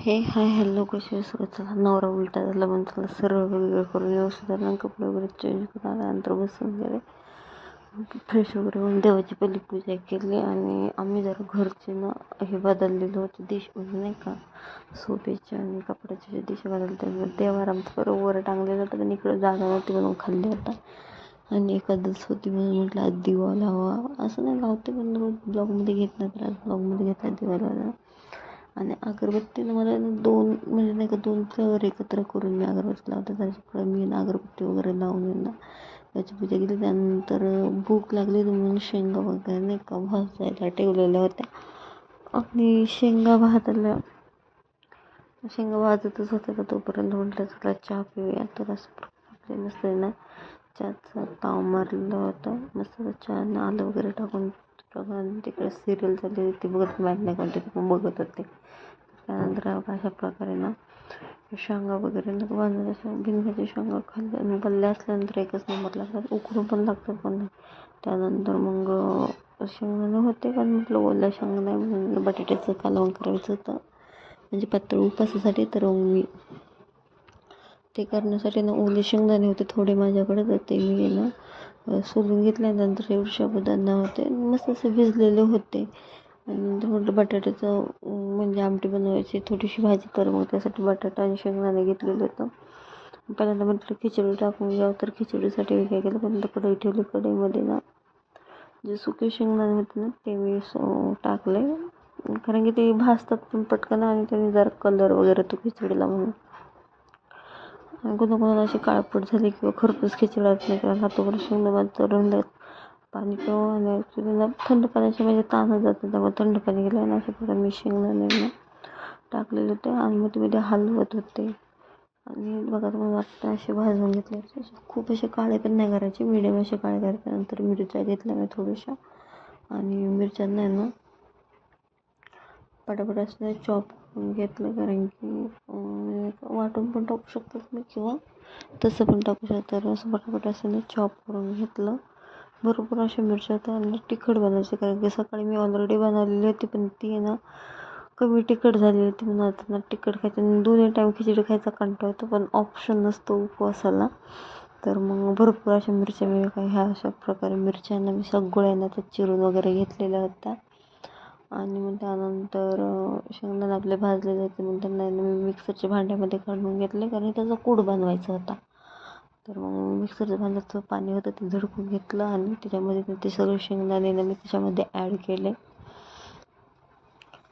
हे hi hello कशी सगळं चला. नवरा उलटा झाला म्हणून त्याला सरळ वगैरे करून व्यवस्थित आला कपडे वगैरे चेंज करून आल्यानंतर बसून गेले. फ्रेश वगैरे होऊन देवाची पहिली पूजा केली आणि आम्ही जरा घरचे ना हे बदललेलं होतं. दिश म्हणजे नाही का सोप्याचे आणि कपड्याचे जे दिशे बदलते देवार आमचं बरोबर वर टांगलेलं होतं पण इकडं जागा नव्हती म्हणून खाल्ली होता. आणि एकादस होती म्हणून म्हटलं आज दिवा लावा. असं नाही लावते पण ब्लॉगमध्ये घेत नाही तर आज ब्लॉगमध्ये घेतला दिवा लावा आणि अगरबत्तीनं मला दोन म्हणजे नाही का दोन फ्लेवर एकत्र करून मी अगरबत्ती लावते. त्याच्याकडे मी ना अगरबत्ती वगैरे लावून आहे ना त्याची पूजा केली. त्यानंतर भूक लागली म्हणून शेंगा वगैरे नाही का भाजायला ठेवलेल्या होत्या. आणि शेंगा भाजायला शेंगा भाजतच होत्या का तोपर्यंत म्हटलं चला चहा पिऊया. तर असं आपले नसते ना चहाचा ताव मारलेला होता. मस्त चहा आलं वगैरे टाकून. प्रकारे तिकडे सिरियल चालली ती बघत माहीत नाही कोणती ती पण बघत होते. त्यानंतर अशा प्रकारे ना शेंगा वगैरे ना बांधून अशा भिंगाच्या शेंगा खाल्ल्या आणि असल्यानंतर एकच नंबर लागतात उकडून पण लागतात पण नाही त्यानंतर मग शेंगदाणे होते पण म्हटलं ओल्या शेंगा नाही म्हणून बटाट्याचं कालवण करायचं होतं. म्हणजे पातळ उपासासाठी तर मी ते करण्यासाठी ना ओले शेंगदाणे होते थोडे माझ्याकडे तर ते मी ना सोलून घेतल्यानंतर एवढे साबुदाणा होते. मस्त असे भिजलेले होते. आणि नंतर म्हटलं बटाट्याचं म्हणजे आमटी बनवायची थोडीशी भाजी कर मग त्यासाठी बटाटा आणि शेंगदाणे घेतलेलं होतं. पहिल्यांदा म्हटलं खिचडी टाकून घ्यावं तर खिचडीसाठी मी काय केलं पहिल्यांदा कढई ठेवली. कढईमध्ये ना जे सुके शेंगदाणे होते ना ते मी टाकले. कारण की ते भाजतात पण पटकन आणि त्याने जरा कलर वगैरे तो खिचडीला म्हणून. आणि कोणाकोणाला अशी काळपट झाली किंवा खरपूस खिचडी नाही कारण हातावर शेंगदाणे चढून जात पाणी किंवा आणि ॲक्च्युली थंड पाण्याचे म्हणजे ताणच जातं त्यामुळे थंड पाणी गेलं आणि अशा प्रकारे मी शेंगदाणे टाकलेले होते आणि मग ते हलवत होते. आणि बघा तुम्हाला वाटतं असे भाजून घेतले खूप असे काळे पण नाही करायचे मिडियम असे काळे करायचे नंतर मिरच्या घेतल्या मी थोड्याशा. आणि मिरच्यांना ना पटापट असं चॉप घेतलं कारण की वाटून पण टाकू शकतो तुम्ही किंवा तसं पण टाकू शकता. असं पटापट असं चॉप करून घेतलं. भरपूर अशा मिरच्या होत्या आणि तिखट बनवायची. कारण की सकाळी मी ऑलरेडी बनवलेली होती पण ती ना कमी तिखट झाली होती म्हणून आता तिखट खायचं. आणि दोन्ही टाईम खिचडी खायचा कंटाळ होतो पण ऑप्शन नसतो उपवासाला. तर मग भरपूर अशा मिरच्या मी काय ह्या अशा प्रकारे मिरच्यांना मी सगळ्यांना त्या चिरून वगैरे घेतलेल्या होत्या. आणि मग त्यानंतर शेंगदाणे आपले भाजले जाते मग त्यांना मी मिक्सरच्या भांड्यामध्ये काढून घेतले. कारण त्याचा कूड बनवायचा होता. तर मग मिक्सरच्या भांड्याचं पाणी होतं ते झडकून घेतलं आणि त्याच्यामध्ये ते सगळे शेंगदाणे मी त्याच्यामध्ये ॲड केले.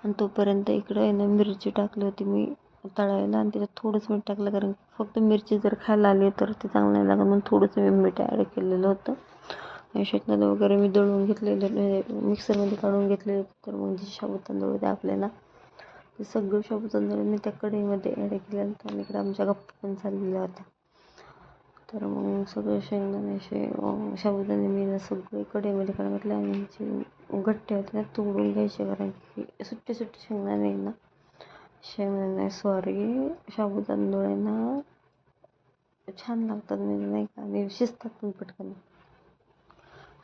आणि तोपर्यंत इकडं आहे ना मिरची टाकली होती मी तळायला आणि त्याच्यात थोडंच मीठ टाकलं. कारण फक्त मिरची जर खायला आली तर ते चांगलं नाही लागत. म्हणून थोडंसं मी मीठ ॲड केलेलं होतं. शेंगदाणे वगैरे मी दळून घेतलेले मिक्सरमध्ये काढून घेतलेले तर मग जे शाबू तांदूळ होते आपल्याला ते सगळं शाबू तांदूळ मी त्या कढईमध्ये ॲड केल्यानंतर होतं आणि इकडे आमच्या गप्पा पण चाललेल्या होत्या. तर मग सगळं शेंगदाणे असे साबुदाणे मी सगळे कढईमध्ये काढून घातले आणि जे गट्टे होते ना तोडून घ्यायचे कारण की सुट्टे सुट्टे शेंगदाणे ना शेंगदाणे सॉरी साबुदाणे ना छान लागतात म्हणजे नाही का आणि शिजतात पण पटकन.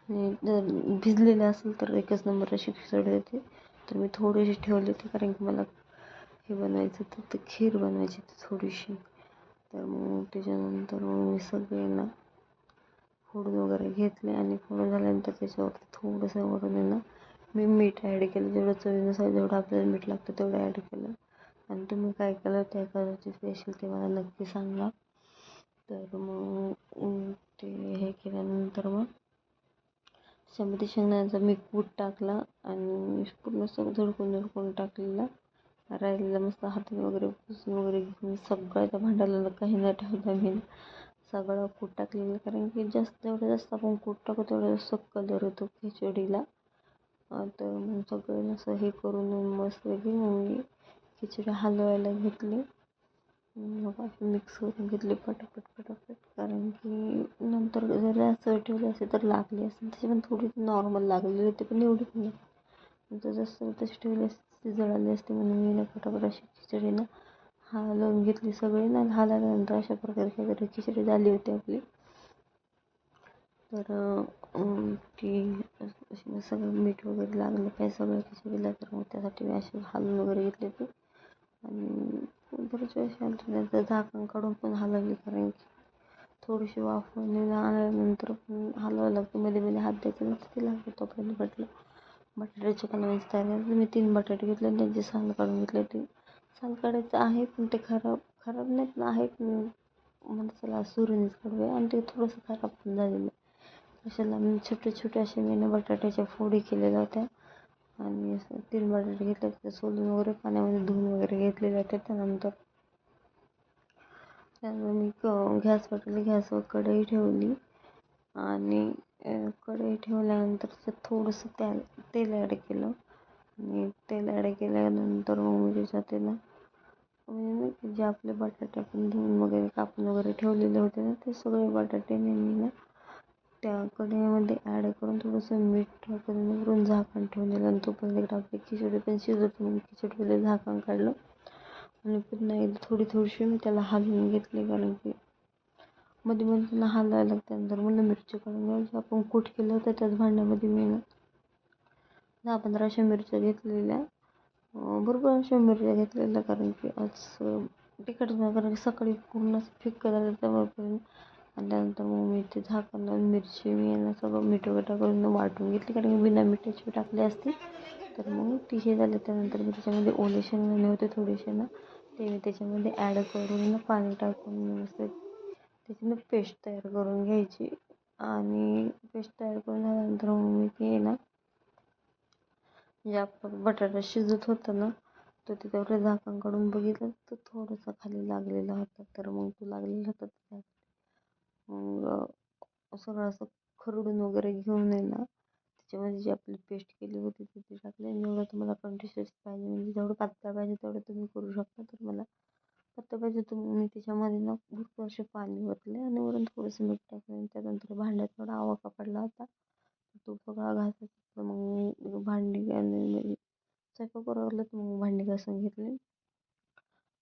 आणि जर भिजलेले असेल तर एकच नंबर अशी खिचडी होते तर मी थोडीशी ठेवली होती कारण की मला हे बनवायचं होतं ते खीर बनवायची होती थोडीशी. तर मग त्याच्यानंतर मग मी सगळ्यांना फोडून वगैरे घेतले आणि फोडून झाल्यानंतर त्याच्यावरती थोडंसं वरून आहे ना मी मीठ ॲड केलं. जेवढं चवीनुसार जेवढं आपल्याला मीठ लागतं तेवढं ॲड केलं. आणि तुम्ही काय केलं त्या कलरची स्पेशल ते मला नक्की सांगा. तर मग ते हे केल्यानंतर मग त्याच्यामध्ये शेंगदाण्याचा मी कूट टाकला आणि पूर्ण सगळं झडकून झडकून टाकलेला. राहिलेला मस्त हाताने वगैरे पुसून वगैरे घेऊन सगळं त्या भांड्याला काही न ठेवता मी सगळं कूट टाकलेलं. कारण की जास्त जेवढं जास्त आपण कूट टाकू तेवढं जास्त कलर येतो खिचडीला. तर मग सगळं असं हे करून मस्त वेगळी मग मी खिचडी हलवायला घेतली. मग मिक्स करून घेतली पटापट पटापट. कारण की नंतर जर असं ठेवली असेल तर लागली असेल. तशी पण थोडी नॉर्मल लागलेली होती पण एवढी पण नाही. जर जसं तशी ठेवली असते ती जळाली असते म्हणून मी ना पटापट अशी खिचडीनं हालवून घेतली सगळी. ना हलवल्यानंतर अशा प्रकारे काहीतरी खिचडी झाली होती आपली. तर ती अशी सगळं मीठ वगैरे लागलं काय सगळं खिचडीला तर मग त्यासाठी मी अशी हलवून वगैरे घेतली होती. आणि बरेच वेळेस आलं झाकण काढून पण हलवली कारण की थोडीशी वाफ म्हणजे आल्यानंतर पण हलवावं लागतं. मध्ये मध्ये हात द्यायचं नसतं ते लागतं तोपर्यंत बटलं. बटाट्याचे कालवणची तयारी झाली. मी तीन बटाटे घेतले आणि त्यांची साल काढून घेतले. ते साल काढायचं आहे पण ते खराब खराब नाही पण आहे पण म्हणजे चला सुरणीच काढूया आणि ते थोडंसं खराब पण झालेलं आहे. कशाला? मी छोटे छोटे असे मी बटाट्याच्या फोडी केलेल्या होत्या. आणि असं तीन बटाटे घेतले ते सोलून वगैरे पाण्यामध्ये धुवून वगैरे घेतलेले होते त्यानंतर. त्यानंतर मी क गॅस पेटवली गॅसवर कढई ठेवली. आणि कढई ठेवल्यानंतर त्याच्यात थोडंसं तेल तेल ॲड केलं. आणि तेल ॲड केल्यानंतर मग मी त्याच्यात ना म्हणजे जे आपले बटाटे आपण धुवून वगैरे कापून वगैरे ठेवलेले होते ना ते सगळे बटाटे नेहमी ना त्या कढईमध्ये ॲड करून थोडंसं मीठ टाकून वरून झाकण ठेवलेलं. आणि तोपर्यंत इकडे आपली खिचडी पण शिजत म्हणून खिचडीमध्ये झाकण काढलं. आणि पुन्हा एकदा थोडी थोडीशी मी त्याला हलवून घेतली. कारण की मध्ये मध्ये त्याला हलवायला लागते. नंतर म्हणलं मिरची काढून घ्यायची. आपण कूट केलं होतं त्याच भांड्यामध्ये मी दहा पंधरा अशा मिरच्या घेतलेल्या. भरपूर अशा मिरच्या घेतलेल्या. कारण की आज तिखट कारण की सकाळी पूर्ण फिक्क झालं त्यामुळे आणि त्यानंतर मग मी ते झाकण मिरची मी यांना सगळं मीठ वगैरे टाकून वाटून घेतली. कारण की बिना मिठाची टाकली असती. तर मग ती हे झाले. त्यानंतर मी त्याच्यामध्ये ओले शेंगदाणे होते थोडेसे ना ते मी त्याच्यामध्ये ॲड करून ना पाणी टाकून व्यवस्थित त्याची पेस्ट तयार करून घ्यायची. आणि पेस्ट तयार करून झाल्यानंतर मग मी ते ना जे आपलं बटाटा शिजत होतं ना तर त्याच्यावर झाकण काढून बघितलं तर थोडंसं खाली लागलेला होता. तर मग तो लागलेला होता. मग सगळं असं खरडून वगैरे घेऊन आहे ना त्याच्यामध्ये जी आपली पेस्ट केली होती ती ती टाकली आणि जेवढं तुम्हाला कन्सिस्टन्सी पाहिजे म्हणजे जेवढं पातळ पाहिजे तेवढं तुम्ही करू शकता. तर मला पातळ पाहिजे तुम्ही मी त्याच्यामध्ये ना भरपूर असे पाणी ओतले आणि वरून थोडंसं मीठ टाकलं आणि त्यानंतर भांड्यात थोडा आवाका पडला होता. तो सगळा घासायचा मग भांडी आणि म्हणजे स्वयंपाक आवरलं तर मग भांडी घासून घेतली.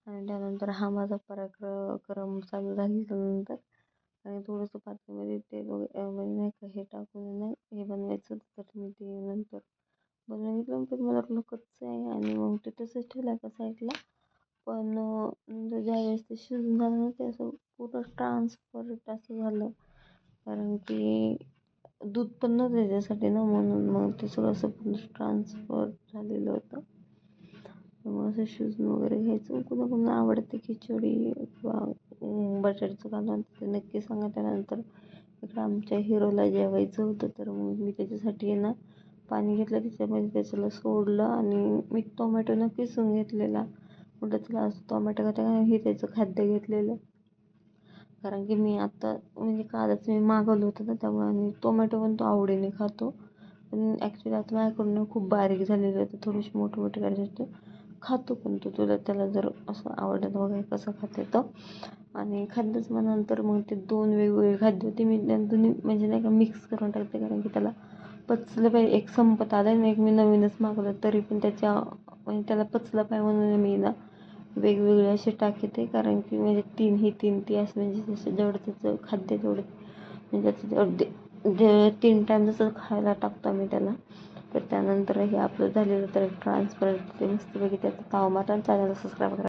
आणि त्यानंतर हा माझा पराक्रम चालू झाल्यानंतर आणि थोडंसं पातेल्यामध्ये तेल वगैरे म्हणजे नाही का हे टाकून नाही हे बनवायचं. तर मी ते नंतर बनवून घेतलं. मला वाटलं कच्चं आहे आणि मग ते तसंच ठेवलं एका साईडला. पण नंतर ज्यावेळेस ते शिजून झालं ना ते असं पूर्ण ट्रान्सपरंट असं झालं. कारण की दूध पण नव्हतं त्याच्यासाठी ना म्हणून मग ते सगळं असं पूर्ण ट्रान्सफर झालेलं होतं. मग असं शिजून वगैरे घ्यायचं. कुणा कुणाला आवडते खिचडी किंवा बटाट्याचं कालवण ते नक्की सांगा. त्यानंतर इकडं आमच्या हिरोला जेवायचं होतं तर मग मी त्याच्यासाठी आहे ना पाणी घेतलं. त्याच्यामध्ये त्याच्याला सोडलं आणि मी टोमॅटो न किसून घेतलेला. म्हटलं तुला असं टोमॅटो खाता का हे त्याचं खाद्य घेतलेलं. कारण की मी आत्ता म्हणजे कालच मी मागवलं होतं ना त्यामुळे आणि टोमॅटो पण तो आवडीने खातो. पण ॲक्च्युली आता माझ्याकडून खूप बारीक झालेलं होतं थोडीशी मोठे मोठे करायचे होते खातो पण तो तुला त्याला जर असं आवडत वगैरे कसं खाते तर आणि खाल्लंच मग नंतर मग ते दोन वेगवेगळे खाद्य होते. मी दोन्ही म्हणजे नाही का मिक्स करून टाकते कारण की त्याला पचलं पाहिजे. एक संपत आलं आणि एक मी नवीनच मागवलं. तरी पण त्याच्या म्हणजे त्याला पचलं पाहिजे म्हणून मी ना वेगवेगळे असे टाकते कारण की म्हणजे तीन ही तीन ती असं म्हणजे जसं जेवढं त्याचं खाद्य तेवढं. म्हणजे त्याचं जे तीन टाईम जसं खायला टाकतो आम्ही त्याला. तर त्यानंतर हे आपलं झालेलं तर ट्रान्सफर ते मस्तपैकी त्याचं ताव मारा चॅनल सबस्क्राईब करा.